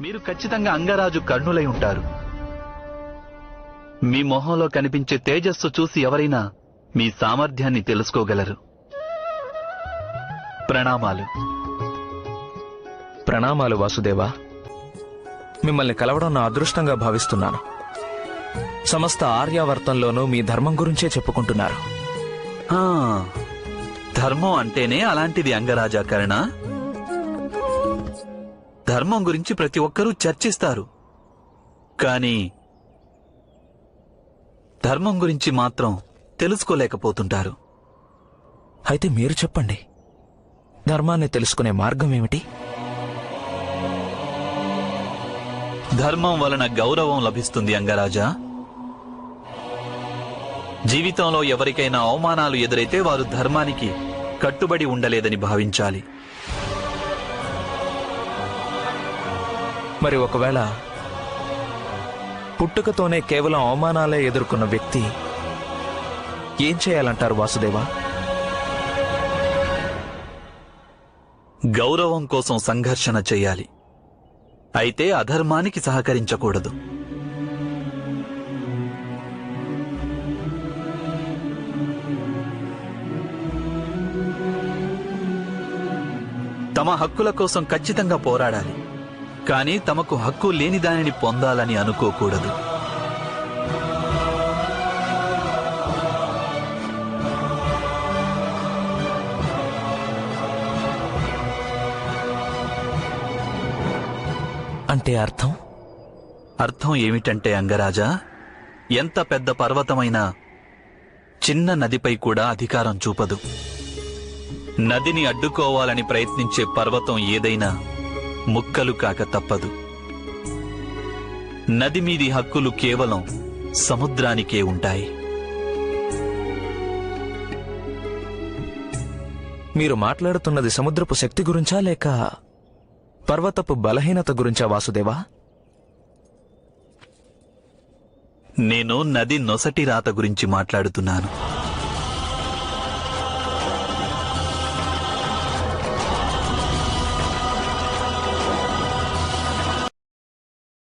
మీరు ఖచ్చితంగా అంగరాజు కర్ణులై ఉంటారు. మీ మొహంలో కనిపించే తేజస్సు చూసి ఎవరైనా మీ సామర్థ్యాన్ని తెలుసుకోగలరు. ప్రణామాలు. ప్రణామాలు వాసుదేవా. మిమ్మల్ని కలవడం నా అదృష్టంగా భావిస్తున్నాను. సమస్త ఆర్యావర్తంలోనూ మీ ధర్మం గురించే చెప్పుకుంటున్నారు. ఆ, ధర్మం అంటేనే అలాంటిది అంగరాజా కర్ణ ధర్మం గురించి ప్రతి ఒక్కరూ చర్చిస్తారు. కానీ ధర్మం గురించి మాత్రం తెలుసుకోలేకపోతుంటారు. అయితే మీరు చెప్పండి. ధర్మాన్ని తెలుసుకునే మార్గం ఏమిటి? ధర్మం వలన గౌరవం లభిస్తుంది అంగరాజా. జీవితంలో ఎవరికైనా అవమానాలు ఎదురైతే వారు ధర్మానికి కట్టుబడి ఉండలేదని భావించాలి. మరి ఒకవేళ పుట్టుకతోనే కేవలం అవమానాలే ఎదుర్కొన్న వ్యక్తి ఏం చేయాలంటారు వాసుదేవా? గౌరవం కోసం సంఘర్షణ చేయాలి. అయితే అధర్మానికి సహకరించకూడదు. తమ హక్కుల కోసం ఖచ్చితంగా పోరాడాలి. కానీ తమకు హక్కు లేని దానిని పొందాలని అనుకోకూడదు. అంటే అర్థం? అర్థం ఏమిటంటే అంగరాజా ఎంత పెద్ద పర్వతమైనా చిన్న నదిపై కూడా అధికారం చూపదు. నదిని అడ్డుకోవాలని ప్రయత్నించే పర్వతం ఏదైనా ముక్కలు కాక తప్పదు. నది మీది హక్కులు కేవలం సముద్రానికే ఉంటాయి. మీరు మాట్లాడుతున్నది సముద్రపు శక్తి గురించా లేక పర్వతపు బలహీనత గురించా వాసుదేవా? నేను నది నొసటి రాత గురించి మాట్లాడుతున్నాను.